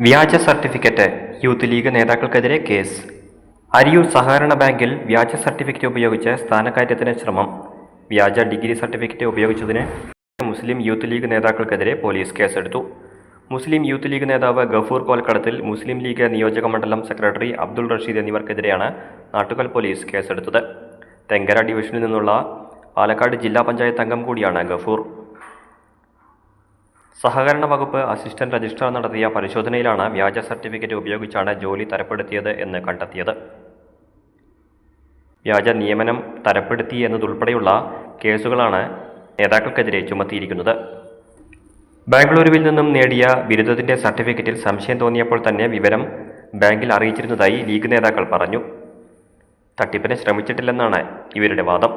വ്യാജ certificate youth league നേതാക്കൾക്കെതിരെ case. Ariyur സഹകരണ ബാങ്കിൽ വ്യാജ സർട്ടിഫിക്കറ്റ് ഉപയോഗിച്ച് സ്ഥാനക്കയറ്റത്തിന് ശ്രമം. വ്യാജ ഡിഗ്രി സർട്ടിഫിക്കറ്റ് ഉപയോഗിച്ചതിന് മുസ്ലിം യൂത്ത് ലീഗ് നേതാക്കൾക്കെതിരെ പോലീസ് കേസെടുത്തു. മുസ്ലിം യൂത്ത് ലീഗ് നേതാവ് ഗഫൂർ കോൽക്കടത്തിൽ മുസ്ലിം ലീഗ് നിയോജക മണ്ഡലം സെക്രട്ടറി അബ്ദുൾ റഷീദ് എന്നിവർക്കെതിരെയാണ് നാട്ടുകൽ പോലീസ് കേസെടുത്തത്. തെങ്കര ഡിവിഷനിൽ നിന്നുള്ള പാലക്കാട് ജില്ലാ പഞ്ചായത്ത് അംഗം കൂടിയാണ് ഗഫൂർ. സഹകരണ വകുപ്പ് അസിസ്റ്റന്റ് രജിസ്ട്രാർ നടത്തിയ പരിശോധനയിലാണ് വ്യാജ സർട്ടിഫിക്കറ്റ് ഉപയോഗിച്ചാണ് ജോലി തരപ്പെടുത്തിയത് എന്ന് കണ്ടെത്തിയത്. വ്യാജ നിയമനം തരപ്പെടുത്തി എന്നതുൾപ്പെടെയുള്ള കേസുകളാണ് നേതാക്കൾക്കെതിരെ ചുമത്തിയിരിക്കുന്നത്. ബാംഗ്ലൂരുവിൽ നിന്നും നേടിയ ബിരുദത്തിന്റെ സർട്ടിഫിക്കറ്റിൽ സംശയം തോന്നിയപ്പോൾ തന്നെ വിവരം ബാങ്കിൽ അറിയിച്ചിരുന്നതായി ലീഗ് നേതാക്കൾ പറഞ്ഞു. തട്ടിപ്പിന് ശ്രമിച്ചിട്ടില്ലെന്നാണ് ഇവരുടെ വാദം.